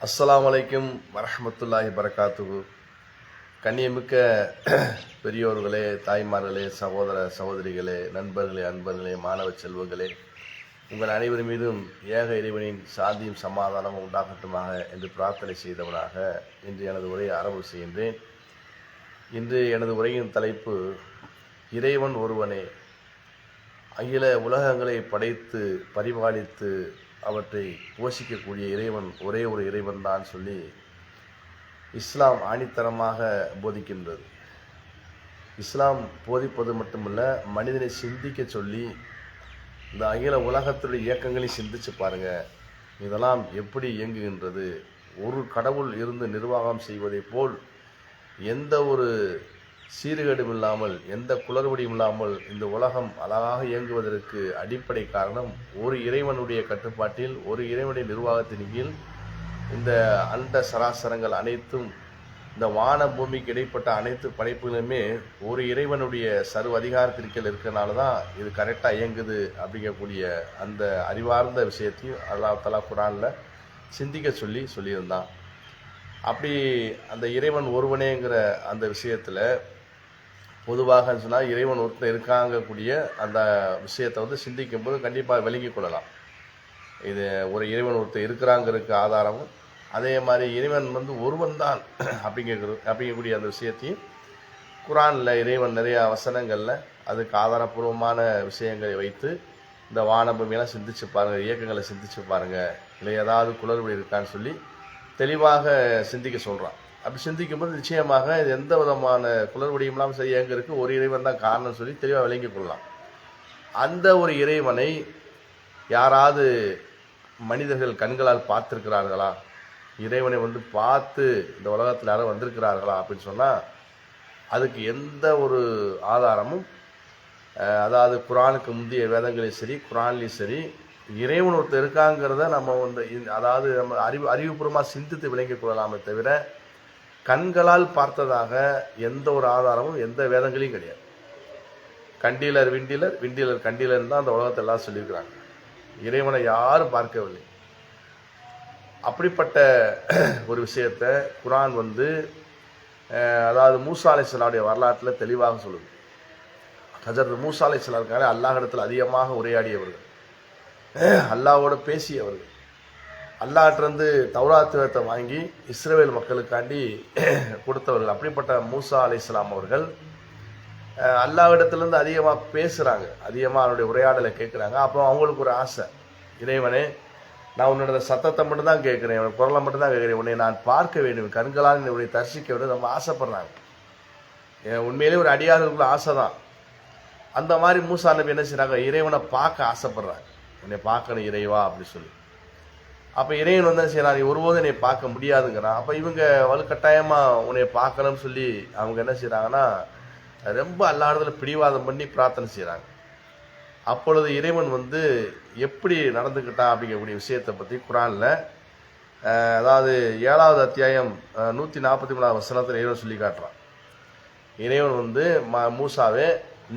அஸ்ஸலாமு அலைக்கும் வரஹ்மத்துல்லாஹி பரகாத்துகு கண்ணியமிக்க பெரியோர்களே தாய்மார்களே சகோதர சகோதரிகளே நண்பர்களே அன்பர்களே மாணவ செல்வங்களே உங்கள் அனைவர் மீதும் ஏக இறைவனின் சாந்தியும் சமாதானமும் உண்டாகட்டுமாக என்று பிரார்த்தனை செய்தவனாக இன்று எனது உரையை ஆரம்பம் செய்கின்றேன். இன்று எனது உரையின் தலைப்பு இறைவன் ஒருவனே. அகில உலகங்களை படைத்து பரிபாலித்து அவற்றை போஷிக்கக்கூடிய இறைவன் ஒரே ஒரு இறைவன் தான் சொல்லி இஸ்லாம் ஆணித்தரமாக போதிக்கின்றது. இஸ்லாம் போதிப்பது மட்டுமல்ல மனிதனை சிந்திக்க சொல்லி இந்த அகில உலகத்துடைய இயக்கங்களை சிந்திச்சு பாருங்க. இதெல்லாம் எப்படி இயங்குகின்றது? ஒரு கடவுள் இருந்து நிர்வாகம் செய்வதைப் போல் எந்த ஒரு சீர்கேடும் இல்லாமல் எந்த குளறுபடியும் இல்லாமல் இந்த உலகம் அழகாக இயங்குவதற்கு அடிப்படை காரணம் ஒரு இறைவனுடைய கட்டுப்பாட்டில் ஒரு இறைவனுடைய நிர்வாகத்தின் கீழ் இந்த அண்ட சராசரங்கள் அனைத்தும் இந்த வான பூமிக்கு இடைப்பட்ட அனைத்து படைப்புகளுமே ஒரு இறைவனுடைய சர்வ அதிகாரத்திற்கு இருக்கிறனால தான் இது கரெக்டாக இயங்குது அப்படிங்கக்கூடிய அந்த அறிவார்ந்த விஷயத்தையும் அல்லாஹ் தலா குரானில் சிந்திக்க சொல்லி சொல்லியிருந்தான். அப்படி அந்த இறைவன் ஒருவனேங்கிற அந்த விஷயத்தில் பொதுவாக சொன்னால் இறைவன் ஒருத்தர் இருக்காங்கக்கூடிய அந்த விஷயத்தை வந்து சிந்திக்கும் போது கண்டிப்பாக விளங்கி கொள்ளலாம். இது ஒரு இறைவன் ஒருத்தர் இருக்கிறாங்கிறதுக்கு ஆதாரமும் அதே மாதிரி இறைவன் வந்து ஒருவன் தான் அப்படிங்கிற அப்படிங்கக்கூடிய அந்த விஷயத்தையும் குரானில் இறைவன் நிறைய வசனங்களில் அதுக்கு ஆதாரபூர்வமான விஷயங்களை வைத்து இந்த வானபூமியெல்லாம் சிந்திச்சு பாருங்கள் இயக்கங்களை சிந்திச்சு பாருங்கள் இல்லை ஏதாவது குளறுபடி இருக்கான்னு சொல்லி தெளிவாக சிந்திக்க சொல்கிறான் அப்படி சிந்திக்கும்போது நிச்சயமாக இது எந்த விதமான குளறுபடியும் இல்லாமல் சரி எங்கே இருக்குது ஒரு இறைவன் தான் காரணம் சொல்லி தெளிவாக விளங்கிக் கொள்ளலாம். அந்த ஒரு இறைவனை யாராவது மனிதர்கள் கண்களால் பார்த்துருக்கிறார்களா? இறைவனை வந்து பார்த்து இந்த உலகத்தில் யாரும் வந்திருக்கிறார்களா அப்படின்னு சொன்னால் அதுக்கு எந்த ஒரு ஆதாரமும் அதாவது குரானுக்கு முந்தைய வேதங்களையும் சரி குரான்லேயும் சரி இறைவன் ஒருத்தர் இருக்காங்கிறத நம்ம வந்து அதாவது நம்ம அறிவு அறிவுபூர்வமாக சிந்தித்து விளங்கிக் கொள்ளலாமே தவிர கண்களால் பார்த்ததாக எந்த ஒரு ஆதாரமும் எந்த வேதங்களையும் கிடையாது. கண்டீலர் விண்டீலர் விண்டீலர் கண்டீலர் தான் அந்த உலகத்தை எல்லாம் சொல்லியிருக்கிறாங்க. இறைவனை யாரும் பார்க்கவில்லை. அப்படிப்பட்ட ஒரு விஷயத்தை குரான் வந்து அதாவது மூசா அலைசலாவுடைய வரலாற்றில் தெளிவாக சொல்லுது. ஹஜரத் மூசா அலைசலா இருக்காங்க அல்லாஹிடத்தில் அதிகமாக உரையாடியவர்கள் அல்லாவோடு பேசியவர்கள் அல்லாட்டிருந்து தௌராத்திரத்தை வாங்கி இஸ்ரேல் மக்களுக்காண்டி கொடுத்தவர்கள். அப்படிப்பட்ட மூசா அலி இஸ்லாம் அவர்கள் அஹ், அதிகமாக பேசுகிறாங்க அதிகமாக அவருடைய உரையாடலை கேட்குறாங்க. அப்போ அவங்களுக்கு ஒரு ஆசை. இறைவனே நான் உன்னோட சத்தத்தை மட்டும் தான் கேட்குறேன். உன்னோட குரலை மட்டும் தான் கேட்குறேன். உன்னை நான் பார்க்க வேண்டும். கண்களால் உன்னை தரிசிக்க வேண்டும். ரொம்ப ஆசைப்படுறாங்க. ஏன் உண்மையிலே ஒரு அடியார்களுக்குள்ள ஆசை தான் அந்த மாதிரி மூசா நபி என்ன செய்கிறாங்க இறைவனை பார்க்க ஆசைப்படுறாங்க. என்னை பார்க்கணும் இறைவா அப்படின்னு சொல்லி. அப்போ இறைவன் வந்து என்ன செய்யறான்? நீ ஒருபோதும் என்னை பார்க்க முடியாதுங்கிறான். அப்போ இவங்க வலுக்கட்டாயமாக உன்னை பார்க்கணும்னு சொல்லி அவங்க என்ன செய்கிறாங்கன்னா ரொம்ப அல்லாடத்துல பிடிவாதம் பண்ணி பிரார்த்தனை செய்கிறாங்க அப்பொழுது இறைவன் வந்து எப்படி நடந்துக்கிட்டான் அப்படிங்கக்கூடிய விஷயத்தை பற்றி குரானில் அதாவது ஏழாவது அத்தியாயம் நூற்றி நாற்பத்தி மூணாவது வசனத்தில் இறைவன் சொல்லி காட்டுறான். இறைவன் வந்து ம மூசாவே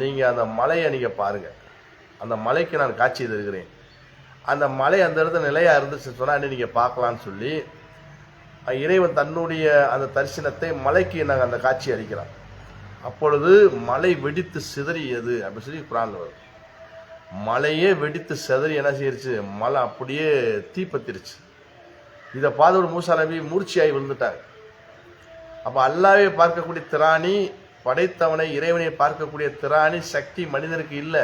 நீங்கள் அந்த மலையை நீங்கள் பாருங்கள் அந்த மலைக்கு நான் காட்சி தருகிறேன். அந்த மலை அந்த இடத்துல நிலையாக இருந்துச்சுன்னு சொன்னால் நீங்கள் பார்க்கலான்னு சொல்லி இறைவன் தன்னுடைய அந்த தரிசனத்தை மலைக்கு நாங்கள் அந்த காட்சி அளிக்கிறோம் அப்பொழுது மலை வெடித்து சிதறியது அப்படின்னு சொல்லி குரான் வரும். மலையே வெடித்து சிதறி என்ன செய்யிருச்சு? மலை அப்படியே தீப்பத்திருச்சு. இதை பார்த்து மூசா நபி மூர்ச்சியாகி விழுந்துட்டாங்க. அப்போ அல்லாவே பார்க்கக்கூடிய திராணி படைத்தவனை இறைவனை பார்க்கக்கூடிய திராணி சக்தி மனிதனுக்கு இல்லை.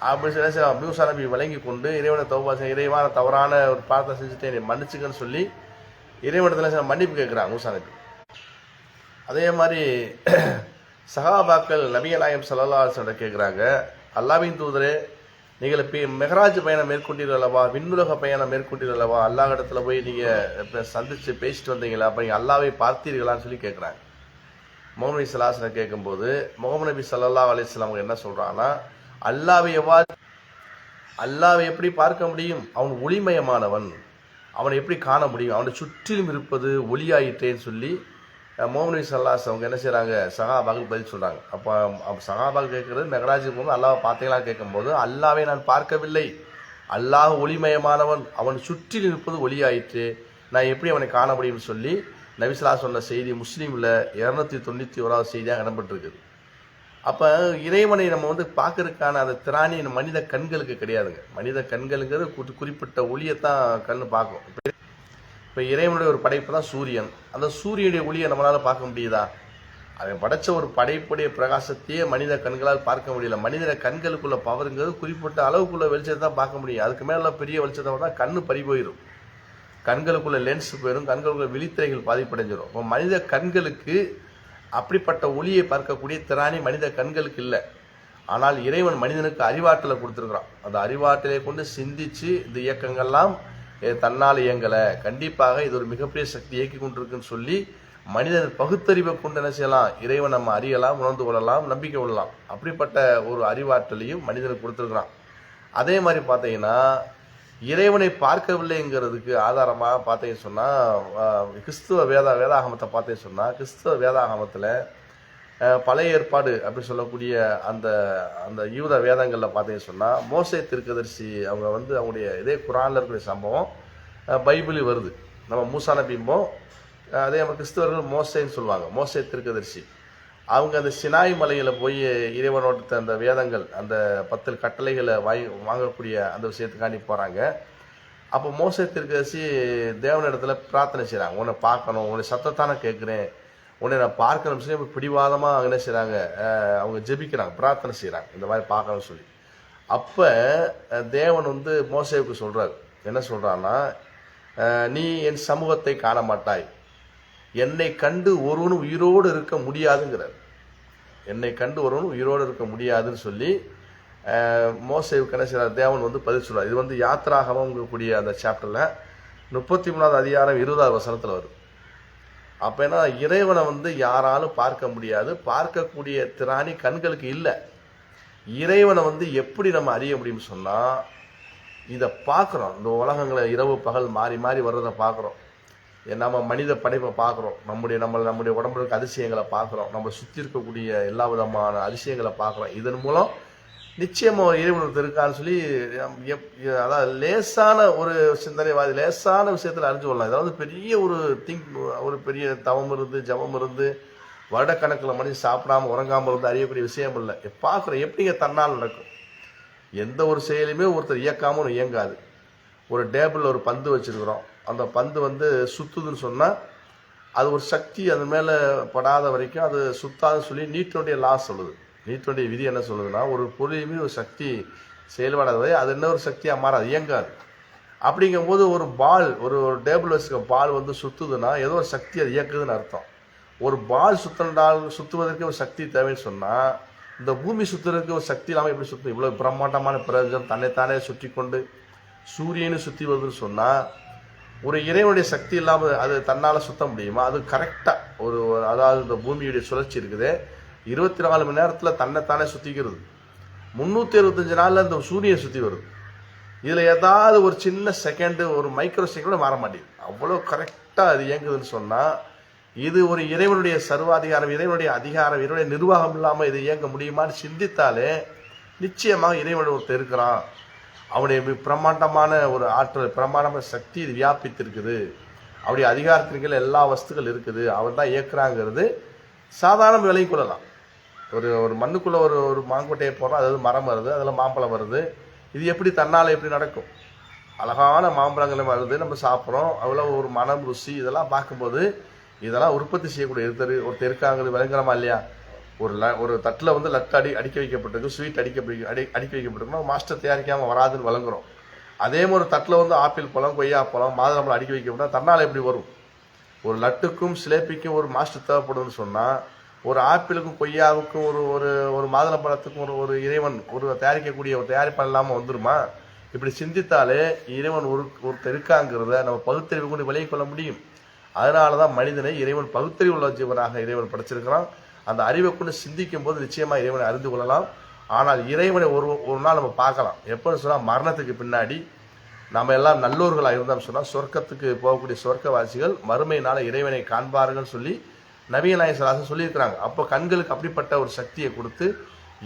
அப்படி சொல்லி சரி, மூசா நபி வழங்கி கொண்டு இறைவனை தௌபா இறைவான தவறான ஒரு பாரத்தை செஞ்சுட்டு என்னை மன்னிச்சுக்கன்னு சொல்லி இறைவனத்தில் சில மன்னிப்பு கேட்குறான் மூசா நபி. அதே மாதிரி சஹாபாக்கள் நபிகள் நாயம் சல்லா கேட்குறாங்க அல்லாவின் தூதரே நீங்கள் இப்போ மெஹராஜ் பயணம் மேற்கொண்டீர்கள் அல்லவா? விண்ணுலக பயணம் மேற்கொண்டீர்கள் அல்லவா? அல்லாஹ் இடத்துல போய் நீங்கள் இப்போ சந்தித்து பேசிட்டு வந்தீங்களா? அப்போ நீங்கள் அல்லாவை பார்த்தீர்களான்னு சொல்லி கேட்குறாங்க. முகமது நபி சலாசனை கேட்கும்போது முகமது நபி சல்லா அலிஸ்லாம் அவங்க என்ன சொல்கிறாங்கன்னா அல்லாவை எவ்வாறு அல்லாவை எப்படி பார்க்க முடியும்? அவன் ஒளிமயமானவன். அவனை எப்படி காண முடியும்? அவனை சுற்றிலும் இருப்பது ஒளியாயிட்டேன்னு சொல்லி அஹ், சல்லாஸ் அவங்க என்ன செய்கிறாங்க சகாபாக்கள் பதில் சொல்கிறாங்க அப்போ அப்போ சகாபாக் கேட்குறது மெகராஜுக்கு போது அல்லாவை பார்த்தீங்களா கேட்கும்போது அல்லாவை நான் பார்க்கவில்லை. அல்லாஹ் ஒளிமயமானவன். அவன் சுற்றில் இருப்பது ஒளியாயிற்று. நான் எப்படி அவனை காண முடியும்னு சொல்லி நபிசலா சொன்ன செய்தி முஸ்லீமில் இரநூத்தி தொண்ணூற்றி ஓராவது செய்தியாக இடம்பெற்றிருக்குது. அப்போ இறைவனை நம்ம வந்து பார்க்கறதுக்கான அந்த திராணி மனித கண்களுக்கு கிடையாதுங்க. மனித கண்களுங்கிறது குறி- குறிப்பிட்ட ஒளியைத்தான் கண் பார்க்கும். இப்போ இறைவனுடைய ஒரு படைப்பு தான் சூரியன். அந்த சூரியனுடைய ஒளியை நம்மளால் பார்க்க முடியுதா? அவன் படைச்ச ஒரு படைப்புடைய பிரகாசத்தையே மனித கண்களால் பார்க்க முடியல. மனித கண்களுக்குள்ள பவருங்கிறது குறிப்பிட்ட அளவுக்குள்ள வெளிச்சத்தை தான் பார்க்க முடியும். அதுக்கு மேலே பெரிய வெளிச்சத்தை தான் கண்ணு பறி போயிடும் கண்களுக்குள்ள லென்ஸ் போயிடும் கண்களுக்குள்ள விழித்திரைகள் பாதிப்படைஞ்சிடும் இப்போ மனித கண்களுக்கு அப்படிப்பட்ட ஒளியை பார்க்கக்கூடிய திராணி மனித கண்களுக்கு இல்லை. ஆனால் இறைவன் மனிதனுக்கு அறிவாற்றலை கொடுத்துருக்குறான். அந்த அறிவாற்றலை கொண்டு சிந்திச்சு இந்த இயக்கங்கள்லாம் தன்னால் இயங்கலை. கண்டிப்பாக இது ஒரு மிகப்பெரிய சக்தி இயக்கி கொண்டிருக்குன்னு சொல்லி மனிதன் பகுத்தறிவை கொண்டு என்ன செய்யலாம்? இறைவன் நம்ம அறியலாம் உணர்ந்து கொள்ளலாம் நம்பிக்கை கொள்ளலாம். அப்படிப்பட்ட ஒரு அறிவாற்றலையும் மனிதனுக்கு கொடுத்துருக்குறான். அதே மாதிரி பார்த்தீங்கன்னா இறைவனை பார்க்கவில்லைங்கிறதுக்கு ஆதாரமாக பார்த்தீங்கன்னு சொன்னால் கிறிஸ்துவ வேதா வேதாகமத்தை பார்த்தீங்கன்னு சொன்னால் கிறிஸ்துவ வேதாகமத்தில் பழைய ஏற்பாடு அப்படி சொல்லக்கூடிய அந்த அந்த யூத வேதங்களில் பார்த்தீங்கன்னு சொன்னால் மோசை திருக்கதர்சி அவங்க வந்து அவங்களுடைய இதே குரானில் இருக்கக்கூடிய சம்பவம் பைபிளில் வருது. நம்ம மூசான பிம்பம் அதே மாதிரி கிறிஸ்தவர்கள் மோசைன்னு சொல்லுவாங்க மோசை திருக்கதரிசி. அவங்க அந்த சினாய் மலையில் போய் இறைவனோட அந்த வேதங்கள் அந்த பத்து கட்டளைகளை வாங்கி வாங்கக்கூடிய அந்த விஷயத்துக்காண்டி போகிறாங்க அப்போ மோசத்திற்கு திருக்கதரிசி தேவனிடத்துல பிரார்த்தனை செய்கிறாங்க உன்னை பார்க்கணும் உன்னை சத்தத்தானே கேட்குறேன். உன்னை நான் பார்க்கணும் சொல்லி பிடிவாதமாக அவங்க என்ன செய்கிறாங்க அவங்க ஜெபிக்கிறாங்க பிரார்த்தனை செய்கிறாங்க இந்த மாதிரி பார்க்கணும்னு சொல்லி. அப்போ தேவன் வந்து மோசேவுக்கு சொல்கிறார் என்ன சொல்கிறான்னா நீ என் சமூகத்தை காண மாட்டாய் என்னை கண்டு ஒருவனும் உயிரோடு இருக்க முடியாதுங்கிறார். என்னை கண்டு ஒருவனும் உயிரோடு இருக்க முடியாதுன்னு சொல்லி மோசை மோசேவுக்கு தேவன் வந்து பதில் சொல்கிறார் இது வந்து யாத்ராகமங்கக்கூடிய அந்த சாப்டரில் முப்பத்தி மூணாவது அதிகாரம் இருபதாவது வசனத்தில் வருது அப்போ என்ன இறைவனை வந்து யாராலும் பார்க்க முடியாது. பார்க்கக்கூடிய திராணி கண்களுக்கு இல்லை. இறைவனை வந்து எப்படி நம்ம அறிய முடியும்னு சொன்னால் இதை பார்க்குறோம். இந்த உலகங்களை இரவு பகல் மாறி மாறி வர்றதை பார்க்குறோம். நம்ம மனித படைப்பை பார்க்குறோம். நம்முடைய நம்ம நம்முடைய உடம்புல இருக்க அதிசயங்களை பார்க்குறோம். நம்ம சுற்றி இருக்கக்கூடிய எல்லா விதமான அதிசயங்களை பார்க்குறோம். இதன் மூலம் நிச்சயமாக இறைவனத்தை இருக்கான்னு சொல்லி எப் அதாவது லேசான ஒரு சிந்தனைவாதி லேசான விஷயத்தில் அறிஞ்சு கொள்ளலாம். இதாவது பெரிய ஒரு திங்க் ஒரு பெரிய தவம் இருந்து ஜபம் இருந்து வருடக்கணக்கில் மனுஷன் சாப்பிடாம உறங்காமல் இருந்து அறியக்கூடிய விஷயம் இல்லை. பார்க்குறோம் எப்படிங்க தன்னால் நடக்கும்? எந்த ஒரு செயலையுமே ஒருத்தர் இயக்காமல் ஒன்று இயங்காது. ஒரு டேபிளில் ஒரு பந்து வச்சுருக்குறோம். அந்த பந்து வந்து சுற்றுதுன்னு சொன்னால் அது ஒரு சக்தி அது மேலே படாத வரைக்கும் அது சுத்தாதுன்னு சொல்லி நீட்டினுடைய லா சொல்லுது. நீட்டினுடைய விதி என்ன சொல்லுதுன்னா ஒரு பொருளையுமே ஒரு சக்தி செயல்படாதது அது என்ன ஒரு சக்தியாக மாறாது இயங்காது. அப்படிங்கும்போது ஒரு பால் ஒரு ஒரு டேபிள் வச்சுக்க பால் வந்து சுத்துதுன்னா ஏதோ ஒரு சக்தி அது இயக்குதுன்னு அர்த்தம். ஒரு பால் சுத்தினால் சுத்துவதற்கு ஒரு சக்தி தேவைன்னு சொன்னால் இந்த பூமி சுத்துறதுக்கு ஒரு சக்தி இல்லாமல் எப்படி சுற்றும் இவ்வளோ பிரம்மாண்டமான பிரபஞ்சம் தன்னைத்தானே சுற்றி கொண்டு சூரியனை சுற்றி வருதுன்னு சொன்னால் ஒரு இறைவனுடைய சக்தி இல்லாமல் அது தன்னால் சுத்த முடியுமா? அது கரெக்டாக ஒரு அதாவது இந்த பூமியுடைய சுழற்சி இருக்குது. இருபத்தி நாலு மணி நேரத்தில் தன்னைத்தானே சுற்றிக்கிறது முந்நூற்றி அறுபத்தஞ்சு நாளில் இந்த சூரியன் சுற்றி வருது. இதில் ஏதாவது ஒரு சின்ன செகண்டு ஒரு மைக்ரோ செகண்ட் மாற மாட்டேங்குது. அவ்வளோ கரெக்டாக அது இயங்குதுன்னு சொன்னால் இது ஒரு இறைவனுடைய சர்வாதிகாரம் இறைவனுடைய அதிகாரம் இறைவனுடைய நிர்வாகம் இல்லாமல் இது இயங்க முடியுமான்னு சிந்தித்தாலே நிச்சயமாக இறைவன் ஒருத்தர் இருக்கிறான். அவனுடைய பிரம்மாண்டமான ஒரு ஆற்றல் பிரம்மாண்டமான சக்தி இது வியாபித்திருக்குது. அவருடைய அதிகாரத்தின் எல்லா வஸ்துக்கள் இருக்குது. அவர் தான் இயக்குறாங்கிறது சாதாரண விலைக்கு கொள்ளலாம் ஒரு ஒரு மண்ணுக்குள்ளே ஒரு ஒரு மாங்கொட்டையை போடுறோம் அதாவது மரம் வருது அதில் மாம்பழம் வருது. இது எப்படி தன்னால் எப்படி நடக்கும்? அழகான மாம்பழங்கள் வருது நம்ம சாப்பிட்றோம். அவ்வளோ ஒரு மனம் ருசி இதெல்லாம் பார்க்கும்போது இதெல்லாம் உற்பத்தி செய்யக்கூடிய ஒருத்தர் ஒருத்தர் இருக்காங்க விளங்குறமா இல்லையா? ஒரு ல ஒரு தட்டில் வந்து லட்டு அடி அடிக்க வைக்கப்பட்டிருக்கு ஸ்வீட் அடிக்க அடி அடிக்க வைக்கப்பட்டிருக்குன்னா மாஸ்டர் தயாரிக்காமல் வராதுன்னு வழங்குறோம். அதே மாதிரி ஒரு தட்டில் வந்து ஆப்பிள் பழம் கொய்யா பழம் மாதுளம்பழம் அடிக்க வைக்கப்பட்டால் தன்னால் எப்படி வரும்? ஒரு லட்டுக்கும் சிலேப்பிக்கும் ஒரு மாஸ்டர் தேவைப்படுதுன்னு சொன்னால் ஒரு ஆப்பிளுக்கும் கொய்யாவுக்கும் ஒரு ஒரு ஒரு மாதுளம்பழத்துக்கும் ஒரு ஒரு இறைவன் ஒரு தயாரிக்கக்கூடிய ஒரு தயாரிப்பு இல்லாமல் வந்துருமா? இப்படி சிந்தித்தாலே இறைவன் ஒரு ஒருத்தர் இருக்காங்கிறத நம்ம பகுத்தறிவு கொண்டு விலகிக் கொள்ள முடியும். அதனால தான் மனிதனை இறைவன் பகுத்தறிவு உள்ள ஜீவனாக இறைவன் படைச்சிருக்கிறான். அந்த அறிவை கொண்டு சிந்திக்கும் போது நிச்சயமாக இறைவனை அறிந்து கொள்ளலாம். ஆனால் இறைவனை ஒரு ஒரு நாள் நம்ம பார்க்கலாம். எப்போன்னு சொன்னால் மரணத்துக்கு பின்னாடி நம்ம எல்லாம் நல்லோர்களாக இருந்தோம் சொன்னால் சொர்க்கத்துக்கு போகக்கூடிய சொர்க்கவாசிகள் மறுமையினால் இறைவனை காண்பார்கள் சொல்லி நவீன நாயசராசன் சொல்லியிருக்கிறாங்க. அப்போ கண்களுக்கு அப்படிப்பட்ட ஒரு சக்தியை கொடுத்து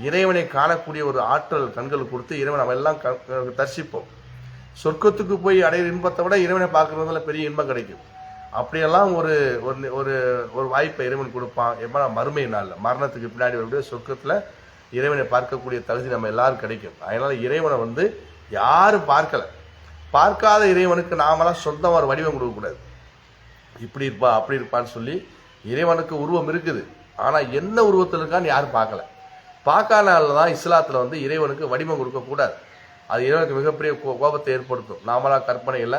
இறைவனை காணக்கூடிய ஒரு ஆற்றல் கண்களுக்கு கொடுத்து இறைவன் நம்ம எல்லாம் க- தரிசிப்போம். சொர்க்கத்துக்கு போய் அடையிற இன்பத்தை விட இறைவனை பார்க்குறதுல பெரிய இன்பம் கிடைக்கும். அப்படியெல்லாம் ஒரு ஒரு ஒரு ஒரு வாய்ப்பை இறைவன் கொடுப்பான். எப்போ மறுமை நாளில். மரணத்துக்கு பின்னாடி வரக்கூடிய சொர்க்கத்தில் இறைவனை பார்க்கக்கூடிய தகுதி நம்ம எல்லாரும் கிடைக்கும். அதனால் இறைவனை வந்து யாரும் பார்க்கல. பார்க்காத இறைவனுக்கு நாமெல்லாம் சொந்தமாக ஒரு வடிவம் கொடுக்கக்கூடாது இப்படி இருப்பா அப்படி இருப்பான்னு சொல்லி இறைவனுக்கு உருவம் இருக்குது. ஆனால் என்ன உருவத்தில் இருக்கான்னு யாரும் பார்க்கல. பார்க்காதனால தான் இஸ்லாத்தில் வந்து இறைவனுக்கு வடிவம் கொடுக்கக்கூடாது அது இறைவனுக்கு மிகப்பெரிய கோ- கோபத்தை ஏற்படுத்தும். நாமளாக கற்பனையில்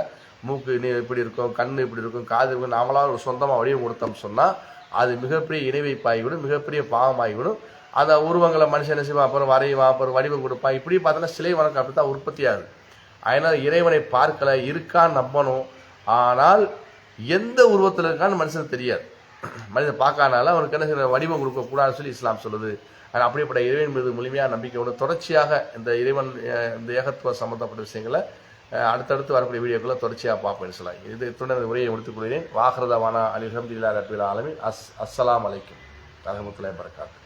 மூக்கு நீ இப்படி இருக்கும் கண் இப்படி இருக்கும் காது இருக்கும் நாமளாக ஒரு சொந்தமாக வடிவம் கொடுத்தோம்னு சொன்னால் அது மிகப்பெரிய இணைவைப்பாகிவிடும் மிகப்பெரிய பாவமாகிவிடும் அந்த உருவங்களை மனுஷன் என்ன செய்வான்? அப்புறம் வரைவான் அப்புறம் வடிவம் கொடுப்பான். இப்படி பார்த்தோன்னா சிலை வணக்கம் அப்படி தான் உற்பத்தி ஆகுது. அதனால் இறைவனை பார்க்கல இருக்கான்னு நம்பணும். ஆனால் எந்த உருவத்தில் இருக்கான்னு மனுஷனுக்கு தெரியாது. மனிதன் பார்க்காதனால அவனுக்கு என்ன வடிவம் கொடுக்கக்கூடாதுன்னு சொல்லி இஸ்லாம் சொல்லுது. ஆனால் அப்படிப்பட்ட இறைவன் மீது முழுமையாக நம்பிக்கையோடு தொடர்ச்சியாக இந்த இறைவன் இந்த ஏகத்துவ சம்மந்தப்பட்ட விஷயங்களை அடுத்தடுத்து வரக்கூடிய வீடியோக்களை தொடர்ச்சியாக பார்ப்பேன் சொல்லலாம் இது இத்துடன் உரையை முடித்துக் கொள்கிறேன். வாகரதவானா அலி அஹமதுல்லா ரபில் ஆலமின். அஸ் அஸ்ஸலாம் அலைக்கும். ரஹமத்துல்லாஹி வரகாத்து